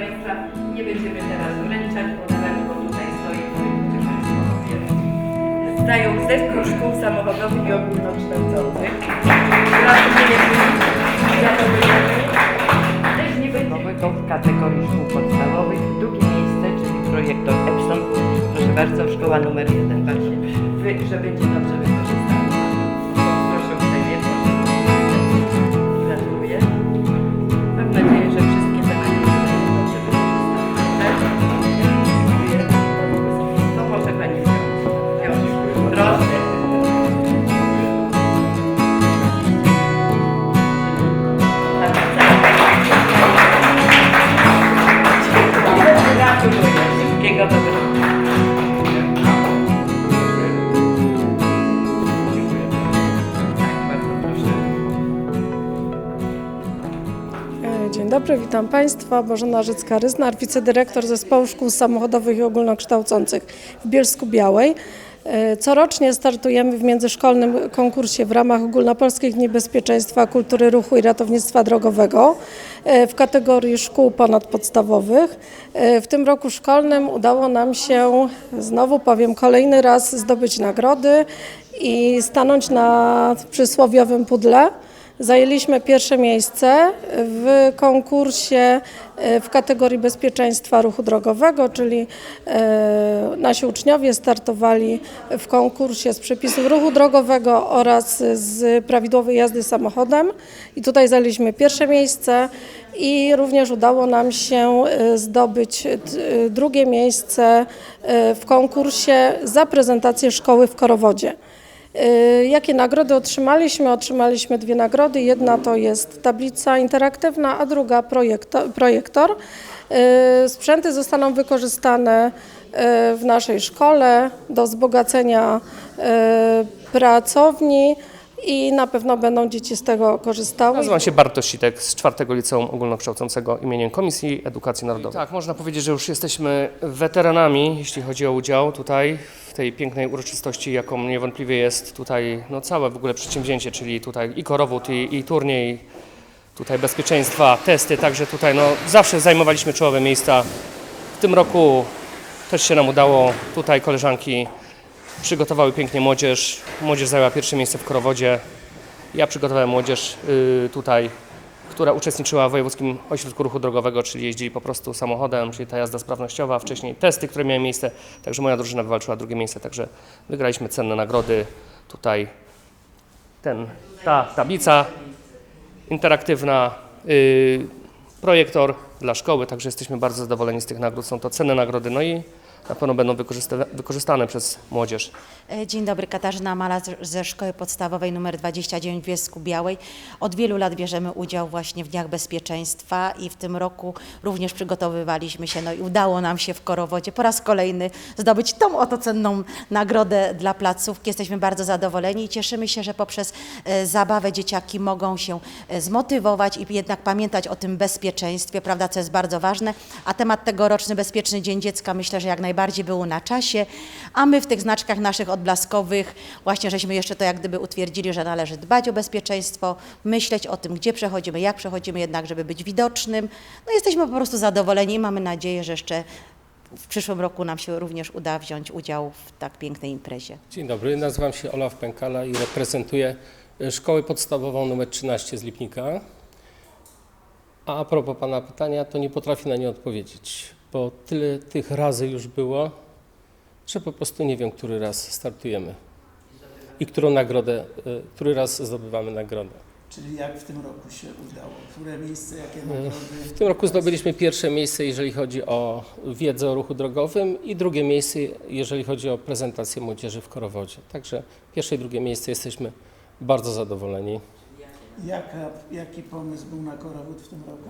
Państwa, nie będziemy teraz wręczać, podawać, bo tutaj stoi. Zdają zespół szkół samochodowych i ogólnokształcących. Gratulujemy. Gratulujemy. Też nie będzie. Nowego w kategorii szkół podstawowych. Drugie miejsce, czyli projektor Epson. Proszę bardzo, szkoła numer jeden. Właśnie, wy, że będzie dobrze wykorzystana. Dobry, witam Państwa. Bożena Życka-Ryznar, wicedyrektor Zespołu Szkół Samochodowych i Ogólnokształcących w Bielsku Białej. E, Corocznie startujemy w międzyszkolnym konkursie w ramach Ogólnopolskich Dni Bezpieczeństwa, Kultury Ruchu i Ratownictwa Drogowego e, w kategorii szkół ponadpodstawowych. E, W tym roku szkolnym udało nam się, znowu powiem kolejny raz, zdobyć nagrody i stanąć na przysłowiowym pudle. Zajęliśmy pierwsze miejsce w konkursie e, w kategorii bezpieczeństwa ruchu drogowego, czyli e, nasi uczniowie startowali w konkursie z przepisów ruchu drogowego oraz z prawidłowej jazdy samochodem i tutaj zajęliśmy pierwsze miejsce i również udało nam się e, zdobyć drugie miejsce w konkursie za prezentację szkoły w Korowodzie. Y, Jakie nagrody otrzymaliśmy? Otrzymaliśmy dwie nagrody. Jedna to jest tablica interaktywna, a druga projekto, projektor. Y, Sprzęty zostaną wykorzystane y, w naszej szkole do wzbogacenia pracowni i na pewno będą dzieci z tego korzystały. Nazywam się Bartosz Sitek z czwartego Liceum Ogólnokształcącego imieniem Komisji Edukacji Narodowej. Tak, można powiedzieć, że już jesteśmy weteranami, jeśli chodzi o udział tutaj w tej pięknej uroczystości, jaką niewątpliwie jest tutaj no, całe w ogóle przedsięwzięcie, czyli tutaj i korowód, i, i turniej, tutaj bezpieczeństwa, testy, także tutaj no, zawsze zajmowaliśmy czołowe miejsca. W tym roku też się nam udało, tutaj koleżanki przygotowały pięknie młodzież, młodzież zajęła pierwsze miejsce w korowodzie, ja przygotowałem młodzież y, tutaj, która uczestniczyła w Wojewódzkim Ośrodku Ruchu Drogowego, czyli jeździli po prostu samochodem, czyli ta jazda sprawnościowa, wcześniej testy, które miały miejsce, także moja drużyna wywalczyła drugie miejsce, także wygraliśmy cenne nagrody. Tutaj ten, ta tablica interaktywna, y, projektor dla szkoły, także jesteśmy bardzo zadowoleni z tych nagród. Są to cenne nagrody, no i na pewno będą wykorzysta- wykorzystane przez młodzież. E, Dzień dobry, Katarzyna Mala ze Szkoły Podstawowej nr 29 w Bielsku Białej. Od wielu lat bierzemy udział właśnie w Dniach Bezpieczeństwa i w tym roku również przygotowywaliśmy się, no i udało nam się w Korowodzie po raz kolejny zdobyć tą oto cenną nagrodę dla placówki. Jesteśmy bardzo zadowoleni i cieszymy się, że poprzez e, zabawę dzieciaki mogą się e, zmotywować i jednak pamiętać o tym bezpieczeństwie, prawda, co jest bardzo ważne. A temat tegoroczny Bezpieczny Dzień Dziecka myślę, że jak najbardziej był na czasie, a my w tych znaczkach naszych odblaskowych właśnie żeśmy jeszcze to jak gdyby utwierdzili, że należy dbać o bezpieczeństwo, myśleć o tym, gdzie przechodzimy, jak przechodzimy jednak, żeby być widocznym. No jesteśmy po prostu zadowoleni i mamy nadzieję, że jeszcze w przyszłym roku nam się również uda wziąć udział w tak pięknej imprezie. Dzień dobry, nazywam się Olaf Pękala i reprezentuję Szkołę Podstawową nr 13 z Lipnika. A a propos Pana pytania, to nie potrafię na nie odpowiedzieć, bo tyle tych razy już było, że po prostu nie wiem, który raz startujemy i którą nagrodę, e, który raz zdobywamy nagrodę. Czyli jak w tym roku się udało? Które miejsce, jakie nagrody? W tym roku zdobyliśmy pierwsze miejsce, jeżeli chodzi o wiedzę o ruchu drogowym i drugie miejsce, jeżeli chodzi o prezentację młodzieży w Korowodzie. Także pierwsze i drugie miejsce jesteśmy bardzo zadowoleni. Jaka, jaki pomysł był na korowód w tym roku?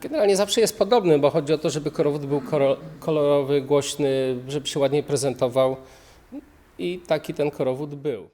Generalnie zawsze jest podobny, bo chodzi o to, żeby korowód był kolorowy, głośny, żeby się ładnie prezentował i taki ten korowód był.